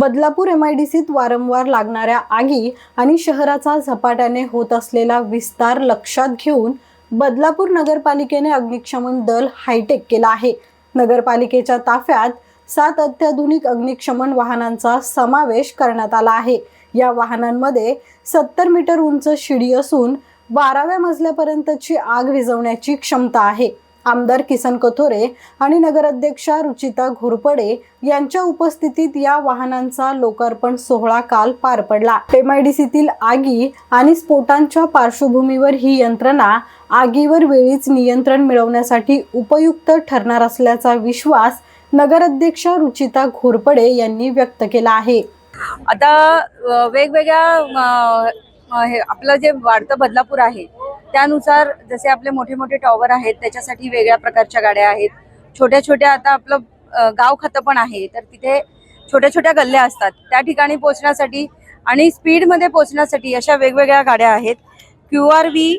Badlapur M I D सीत वारंवार लागणाऱ्या आगी आणि शहराचा झपाट्याने होत असलेला विस्तार लक्षात घेऊन बदलापूर नगरपालिकेने अग्निशमन दल हायटेक केला आहे. नगरपालिकेच्या ताफ्यात सात अत्याधुनिक अग्निशमन वाहनांचा समावेश करण्यात आला आहे. या वाहनांमध्ये सत्तर मीटर उंच शिडी असून बाराव्या मजल्यापर्यंतची आग विझवण्याची क्षमता आहे. आमदार किसन कथोरे आणि नगराध्यक्षा रुचिता घोरपडे यांच्या उपस्थितीत या वाहनांचा लोकार्पण सोहळा काल पार पडला. एमआयडीसीतील आगी आणि स्फोटांच्या पार्श्वभूमीवर ही यंत्रणा आगीवर वेळीच नियंत्रण मिळवण्यासाठी उपयुक्त ठरणार असल्याचा विश्वास नगराध्यक्षा रुचिता घोरपडे यांनी व्यक्त केला आहे. आता वेगवेगळ्या हे आपलं जे वाढतं बदलापूर आहे त्यानुसार जसे आपले मोठे मोठे टॉवर आहेत त्याच्यासाठी वेगळ्या प्रकारच्या गाड्या आहेत. छोट्या छोट्या आता आपलं गाव खातं पण आहे तर तिथे छोट्या छोट्या गल्ल्या असतात. त्या ठिकाणी पोहोचण्यासाठी आणि स्पीडमध्ये पोहोचण्यासाठी अशा वेगवेगळ्या गाड्या आहेत. Q R V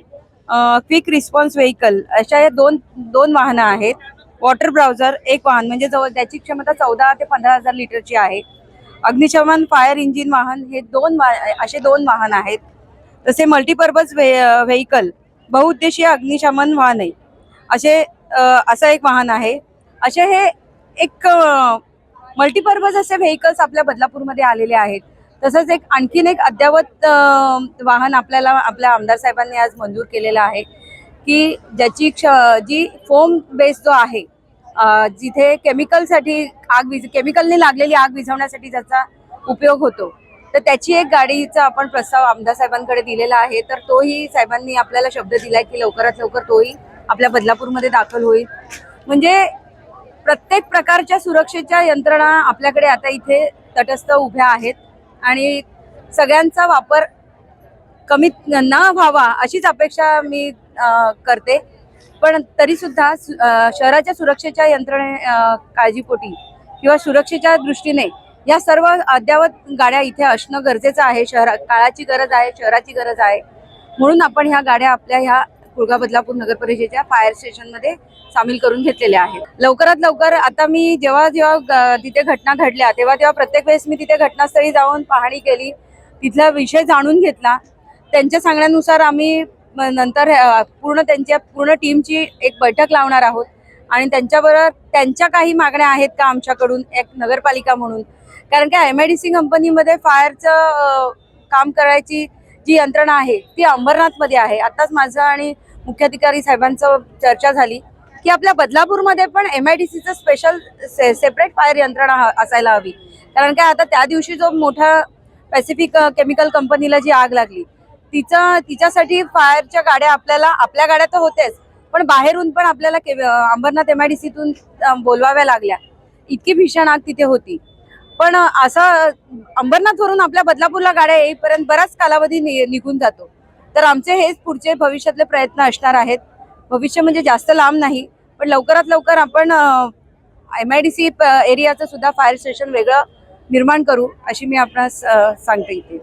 quick response vehicle अशा या दोन दोन वाहनं आहेत. वॉटर ब्राउझर एक वाहन म्हणजे जवळ त्याची क्षमता चौदा ते पंधरा हजार लिटरची आहे. अग्निशमन फायर इंजिन वाहन हे दोन वा- असे दोन वाहन आहेत. तसे मल्टीपर्पज व्हेकल बहुउद्देशीय अग्निशमन वाहन. आहे असे असं एक वाहन आहे. असे हे एक मल्टीपर्पज असे व्हेकल्स आपल्या बदलापूरमध्ये आलेले आहेत. तसंच एक आणखीन एक अद्ययावत वाहन आपल्याला आपल्या आमदार साहेबांनी आज मंजूर केलेलं आहे की ज्याची क्ष- जी फोम बेस जो आहे जिथे केमिकलसाठी आग विझ केमिकलने लागलेली आग विझवण्यासाठी ज्याचा उपयोग होतो. तर त्याची एक गाडीचा आपण प्रस्ताव आमदार साहेबांकडे दिलेला आहे. तर तोही साहेबांनी आपल्याला शब्द दिलाय की लवकरात लवकर तोही आपल्या बदलापूरमध्ये दाखल होईल. म्हणजे प्रत्येक प्रकारच्या सुरक्षेच्या यंत्रणा आपल्याकडे आता इथे तटस्थ उभ्या आहेत. आणि सगळ्यांचा वापर कमी न व्हावा अशीच अपेक्षा मी करते. पण तरीसुद्धा शहराच्या सुरक्षेच्या यंत्रणे काळजीपोटी किंवा सुरक्षेच्या दृष्टीने या सर्व अद्ययावत गाड्या इथे असणं गरजेचं आहे. शहरा काळाची गरज आहे शहराची गरज आहे. म्हणून आपण ह्या गाड्या आपल्या ह्या कुळगा बदलापूर नगर परिषदेच्या फायर स्टेशनमध्ये सामील करून घेतलेल्या आहेत. लवकरात लवकर आता मी जेव्हा जेव्हा तिथे घटना घडल्या तेव्हा तेव्हा प्रत्येक वेळेस मी तिथे घटनास्थळी जाऊन पाहणी केली. तिथला विषय जाणून घेतला. त्यांच्या सांगण्यानुसार आम्ही नंतर पूर्ण त्यांच्या पूर्ण टीमची एक बैठक लावणार आहोत. आणि त्यांच्याबरोबर त्यांच्या काही मागण्या आहेत का आमच्याकडून एक नगरपालिका म्हणून? कारण की एम आय डी सी कंपनीमध्ये फायरचं काम करायची जी यंत्रणा आहे ती अंबरनाथमध्ये आहे. आत्ताच माझं आणि मुख्याधिकारी साहेबांचं चर्चा झाली की आपल्या बदलापूरमध्ये पण एम आय डी सीचं स्पेशल से सेपरेट फायर यंत्रणा असायला हवी. कारण काय आता त्या दिवशी जो मोठा पॅसिफिक केमिकल कंपनीला जी आग लागली तिचं तिच्यासाठी फायरच्या गाड्या आपल्याला आपल्या गाड्या तर होतेच पण बाहेरून पण आपल्याला अंबरनाथ एम आय डी सीतून बोलवाव्या लागल्या. इतकी भीषण आग तिथे होती. पण असं अंबरनाथवरून आपल्या बदलापूरला गाड्या येईपर्यंत बराच कालावधी नि- निघून जातो. तर आमचे हेच पुढचे भविष्यातले प्रयत्न असणार आहेत. भविष्य म्हणजे जास्त लांब नाही पण लवकरात लवकर आपण एम आय डी सी एरियाचं सुद्धा फायर स्टेशन वेगळं निर्माण करू अशी मी आपणास सांगते इथे.